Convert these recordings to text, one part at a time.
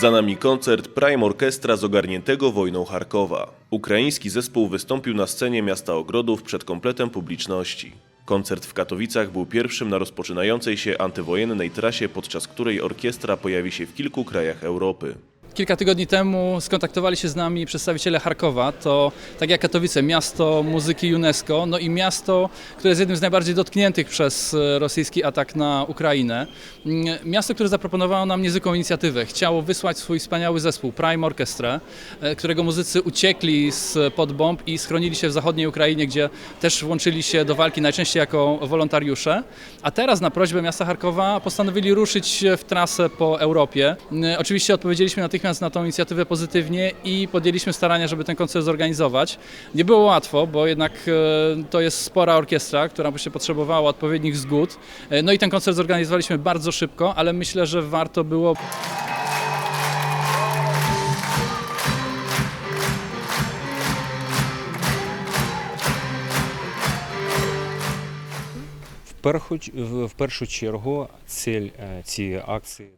Za nami koncert Prime Orkiestra z ogarniętego wojną Charkowa. Ukraiński zespół wystąpił na scenie miasta Ogrodów przed kompletem publiczności. Koncert w Katowicach był pierwszym na rozpoczynającej się antywojennej trasie, podczas której orkiestra pojawi się w kilku krajach Europy. Kilka tygodni temu skontaktowali się z nami przedstawiciele Charkowa. To tak jak Katowice, miasto muzyki UNESCO, no i miasto, które jest jednym z najbardziej dotkniętych przez e, rosyjski atak na Ukrainę. Mm, Miasto, które zaproponowało nam niezwykłą inicjatywę. Chciało wysłać swój wspaniały zespół Prime Orchestra, e, którego muzycy uciekli z pod bomb i schronili się w zachodniej Ukrainie, gdzie też włączyli się do walki najczęściej jako wolontariusze. A teraz na prośbę miasta Charkowa postanowili ruszyć w trasę po Europie. Mm, Oczywiście odpowiedzieliśmy natychmiast na tą inicjatywę pozytywnie i podjęliśmy starania, żeby ten koncert zorganizować. Nie było łatwo, bo jednak e, to jest spora orkiestra, która by się potrzebowała odpowiednich zgód. E, No i ten koncert zorganizowaliśmy bardzo szybko, ale myślę, że warto było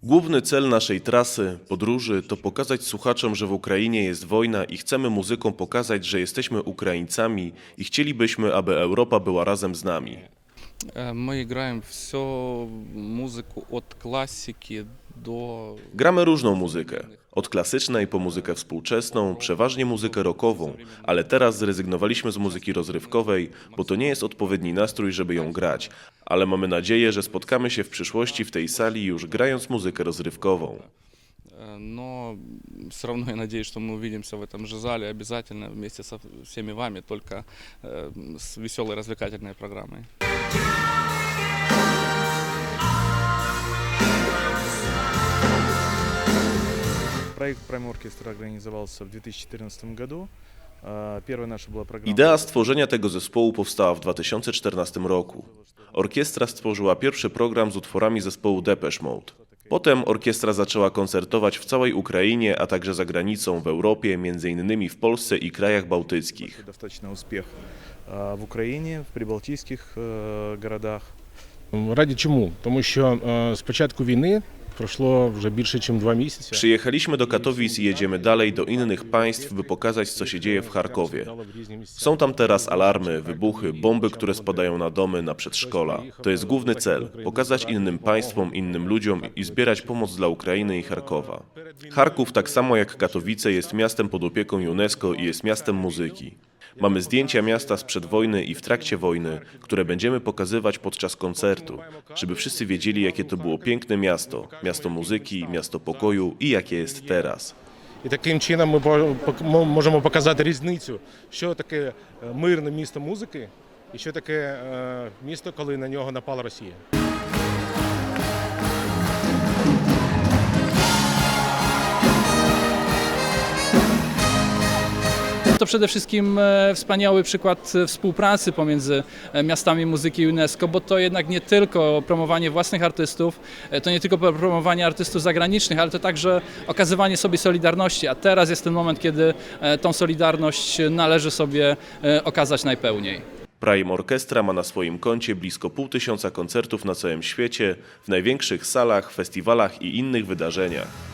Główny cel naszej trasy, podróży, to pokazać słuchaczom, że w Ukrainie jest wojna i chcemy muzyką pokazać, że jesteśmy Ukraińcami i chcielibyśmy, aby Europa była razem z nami. E, my gramy wszystko muzykę od klasyki Gramy różną muzykę. Od klasycznej po muzykę współczesną, przeważnie muzykę rockową, ale teraz zrezygnowaliśmy z muzyki rozrywkowej, bo to nie jest odpowiedni nastrój, żeby ją grać. Ale mamy nadzieję, że spotkamy się w przyszłości w tej sali już grając muzykę rozrywkową. э, Но все равно я надеюсь, что мы увидимся в этом же зале обязательно вместе со всеми вами, только э, с веселой развлекательной программой. Проект Prime Orchestra организовался в 2014 году. А, Первая наша была программа. Idea stworzenia tego zespołu powstała w 2014 roku. Orkiestra stworzyła pierwszy program z utworami zespołu Depeche Mode. Potem orkiestra zaczęła koncertować w całej Ukrainie, a także za granicą w Europie, m.in. w Polsce i krajach bałtyckich. Достаточно успех а, в Україні, в прибалтійських е, городах. Раді чому? Тому що е, з початку війни пройшло вже більше, ніж два місяці. Przyjechaliśmy do Katowic i jedziemy dalej do innych państw, by pokazać, co się dzieje w Charkowie. Są tam teraz alarmy, wybuchy, bomby, które spadają na domy, na przedszkola. To jest główny cel pokazać innym państwom, innym ludziom i zbierać pomoc dla Ukrainy i Charkowa. Charków, tak samo jak Katowice, jest miastem pod opieką UNESCO i jest miastem muzyki. Mamy zdjęcia miasta sprzed wojny i w trakcie wojny, które będziemy pokazywać podczas koncertu, żeby wszyscy wiedzieli, jakie to było piękne miasto, miasto muzyki, miasto pokoju i jakie jest teraz. І таким чином ми по- пок- мо- можемо показати різницю, що таке е, мирне місто музики і що таке е, місто, коли на нього напала Росія. To przede wszystkim e, wspaniały przykład e, współpracy pomiędzy e, miastami muzyki UNESCO, bo to jednak nie tylko promowanie własnych artystów, to nie tylko promowanie artystów zagranicznych, ale to także okazywanie sobie solidarności. A teraz jest ten moment, kiedy tą solidarność należy sobie okazać najpełniej. Prime Orchestra ma na swoim koncie blisko pół tysiąca koncertów na całym świecie, w największych salach, festiwalach i innych wydarzeniach.